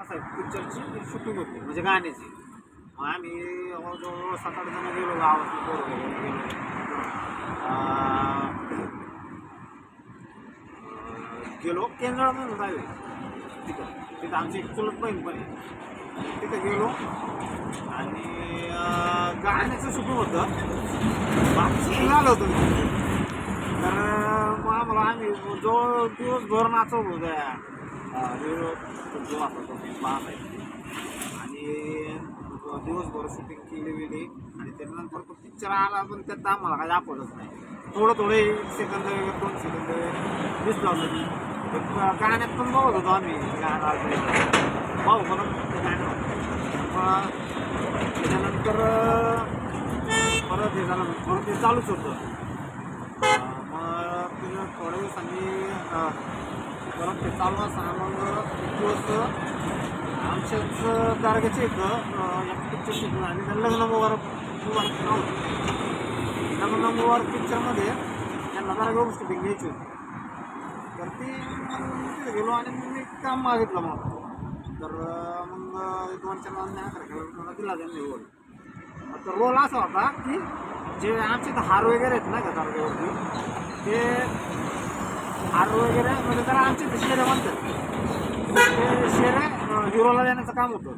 असं पिक्चरची शूटिंग होती म्हणजे गाण्याची. मग आम्ही जवळजवळ सात आठ जण गेलो गावातले पोरं वगैरे गेलो. अं, गेलो म्हणून जावे तिथं तिथं आमची एक चुलत बहीण पण आहे. तिथं गेलो आणि गाण्याचं शूटिंग होतं. बाकी झालं होतं. तर मग आम्हाला आम्ही जो दिवसभर नाचवलो त्या हिरो जो असतो मी पाहत आहे. आणि दिवसभर शूटिंग केली गेली आणि त्यानंतर तो पिक्चर आला पण त्यात आम्हाला काही दाखवलंच नाही. थोडं थोडे सेकंद वगैरे दोन सेकंद वगैरे दिसलं होतं. मी गाण्यात पण बघत होतो आम्ही गाणं भाऊ म्हणून ते गाणं मग त्याच्यानंतर परत हे झालं परत ते चालूच होतं. मग तिने थोड्या दिवसांनी परत ते चालू असताना मग एक दिवस आमच्याच तारखेचे इथं एक पिक्चर शिकलं आणि त्या लग्न मुबारक मुबारक नाव लग्न मुबारक पिक्चरमध्ये त्यांना जरा व्यवस्थित शूटिंग घ्यायची होती. तर ती तिथे गेलो आणि मग मी काम मागितलं मग तर मग एक चार अकरा खेळ दिला त्यांनी रोल. मग रोल असा होता की जे आमचे इथं हार वगैरे आहेत ना का तारखेवरती ते आर वगैरे म्हणजे त्याला आमचे इथे शेरे म्हणतात. ते शेरे हिरोला देण्याचं काम होतं.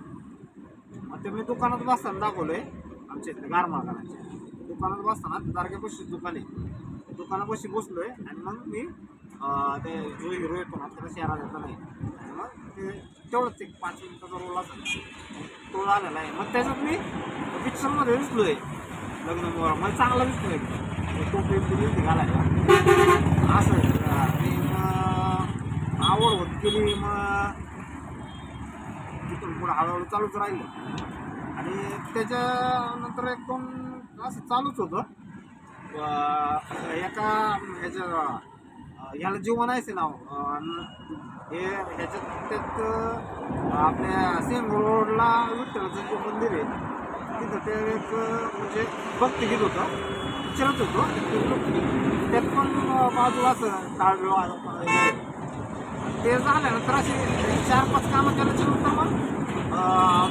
मग ते मी दुकानात बसताना दाखवलंय. आमच्या इथले गारमाळकारांचे दुकानात बसताना तारखेपाशी दुकान आहे. दुकानापाशी बसलोय आणि मग मी ते जो हिरो येतो ना त्याला शेरा देता नाही. मग ते तेवढंच एक पाच मिनिटाचा रोल असेल तो आलेला आहे. मग त्याच्यात मी पिक्चरमध्ये दिसलोय. लग्न मला चांगला दिसतोय. तो प्रेम दिली घालायला. असं आवड होत गेली मग तिथून पुढं हळूहळू चालूच राहिलं. आणि त्याच्यानंतर एक दोन असं चालूच होतं. एका ह्याच्या ह्याला जीवन आहे नाव. हे ह्याच्यात त्यात आपल्या सेम रोडला विठ्ठलाचं जे मंदिर आहे तिथं ते एक म्हणजे भक्तिगीत होतं. पिक्चरच होतं. त्यात पण बाजूला असं टाळ ते झाल्यानंतर असे चार पाच कामं केल्याच्यानंतर मग.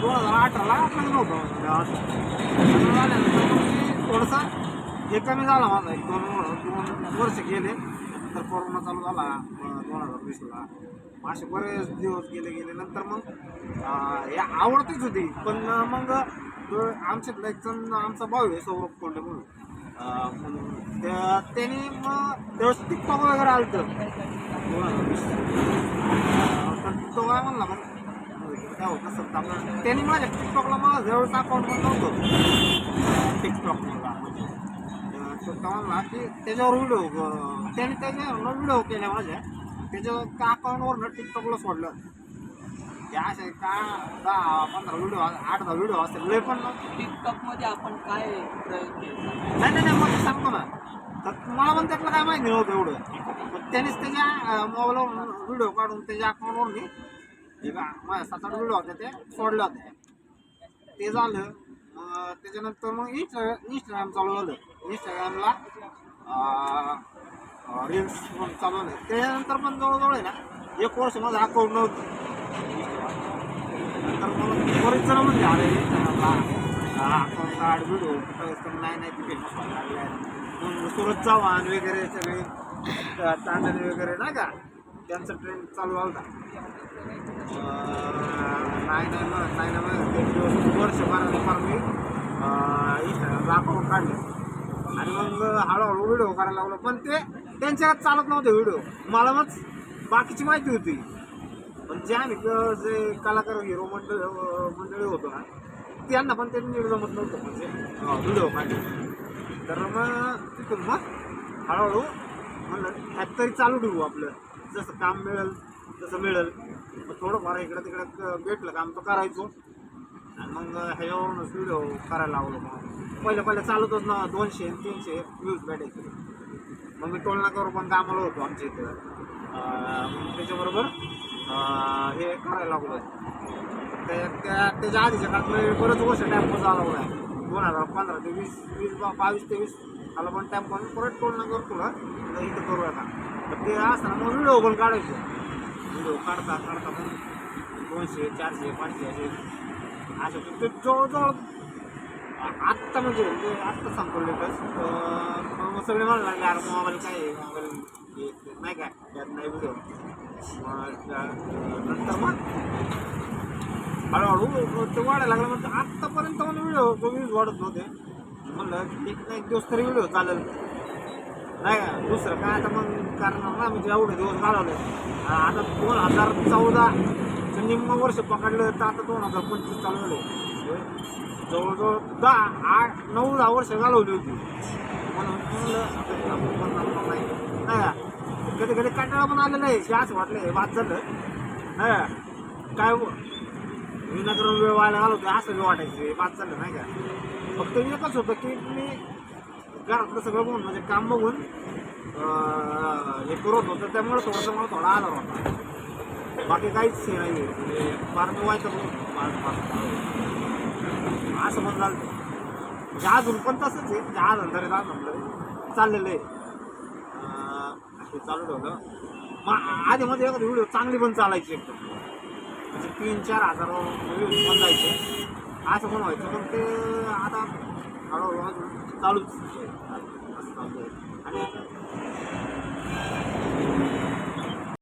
दोन हजार अठराला लग्न होतं झाल्यानंतर मग थोडंसं हे कमी झाला माझा. एक दोन दोन वर्ष गेले. नंतर कोरोना चालू झाला दोन हजार वीसला. असे बरेच दिवस गेले गेले. नंतर मग हे आवडतीच होती. पण मग आमच्यातला एक जण आमचा भाऊ आहे सौरभ कोंडे म्हणून. त्याने मग व्यवस्थित टिकटॉक वगैरे आलं तर तो काय म्हणला मग काय होतं नसतं त्यांनी माझ्या टिकटॉकला मला जवळचा अकाउंट पण नव्हतं. टिकटॉक मला म्हणजे तो म्हणला की त्याच्यावर व्हिडिओ त्याने त्याच्यावर व्हिडिओ केल्या माझ्या. त्याच्या त्या अकाउंटवरनं टिकटॉकला सोडलं? असे का दहा पंधरा व्हिडिओ आठ दहा व्हिडिओ असतील पण नव्हते. मध्ये आपण काय प्रयोग केला नाही नाही नाही मग सांगतो ना तर मला पण त्यातलं काय माहिती नव्हतं एवढं मग त्यानेच त्याच्या मोबाईलवर व्हिडिओ काढून त्याच्या अकाउंटवर मी माझ्या सात आठ व्हिडिओ होते ते सोडले होते ते झालं त्याच्यानंतर मग इंस्टा इंस्टाग्राम चालू झालं इंस्टाग्रामला रील्स पण चालू झालं त्याच्यानंतर पण जवळजवळ आहे ना एक वर्ष माझं अकाउंट नव्हतं तर बरेच जण म्हणजे कार्ड व्हिडिओ कुठं नाही नाही तिथे सुरत चव्हाण वगैरे सगळे अं, वगैरे नाही का त्यांचं ट्रेंड चालू झाला नाही नाही मग नाही ना मग एक दिवस वर्षभरात फार मी दाखवून काढले आणि मग हळूहळू व्हिडिओ करायला लागलो पण ते त्यांच्यात चालत नव्हते व्हिडिओ. मला मग बाकीची माहिती होती. पण जे आम्ही जे कलाकार हिरो मंडळ मंडळी होतो ना त्यांना पण ते नीट जमत नव्हतं. म्हणजे व्हिडिओ काढले तर मग तिथून मग हळूहळू म्हणलं फॅक्टरी तरी चालू ठेवू आपलं. जसं काम मिळेल तसं मिळेल. मग थोडंफार इकडं तिकडं भेटलं काम तर करायचो. आणि मग ह्याच्यावरूनच व्हिडिओ करायला लावलो मग. पहिलं पहिलं चालतच ना दोनशे तीनशे व्ह्यूज भेटायचे. मग मी टोलनाकावर पण कामाला होतो आमच्या इथं. मग त्याच्याबरोबर हे करायला लागलो त्या त्या- त्याच्या आधीच्या काळात मी बरंच वर्ष टॅम्पो चालवला आहे दोन हजार पंधरा ते वीस वीस बा- बावीस ते वीस आला पण टॅम्पो परत परत करतो तुला. इथं करूया का तर ते असताना मग व्हिडिओ पण काढायचे. व्हिडिओ काढता काढता पण दोनशे चारशे पाचशे असे. असे ते जवळजवळ आत्ता म्हणजे आत्ता सांगतो लेटस मग सगळे मला लागले अरे मोबाईल काय आहे? मोबाईल ते नाही काय त्यात नाही व्हिडिओ नंतर मग हळूहळू ते वाढायला लागलं म्हणजे आत्तापर्यंत मला व्हिडिओ व्ह्यूज वाढत नव्हते म्हणलं एक ना एक दिवस तरी व्हिडिओ चालेल नाही का दुसरं काय आता मग कारण ना म्हणजे एवढे दिवस घालवले आता दोन हजार चौदा निम्म वर्ष पकडलं तर आता दोन हजार पंचवीस चालू झाले जवळजवळ दहा आठ नऊ दहा वर्ष घालवली होती. म्हणून म्हणलं आता नाही कधी कधी कंटाळा पण आलेला आहे. की असं वाटलं हे वाद झालं. नाही काय हो? विनाकारण वेळ व्हायला घालवते असं वेळ वाटायचं हे बाद झालं नाही का? फक्त एकच होतं की मी घरातलं सगळं बघून म्हणजे काम बघून हे करत होतं. त्यामुळे थोडासा मला थोडा आधार होता. बाकी काहीच हे नाही म्हणजे फार मी व्हायचं असं पण म्हणजे अजून पण तसंच आहे. म्हणजे आज नंतर आज चाललेलं आहे. ते चालू ठेवलं मग आधी मध्ये एखादी व्हिडिओ चांगली पण चालायची एकदम म्हणजे तीन चार हजार व्हिडिओ पण जायचे असं पण व्हायचं पण ते आता हळूहळू चालूच आहे. असं आहे. आणि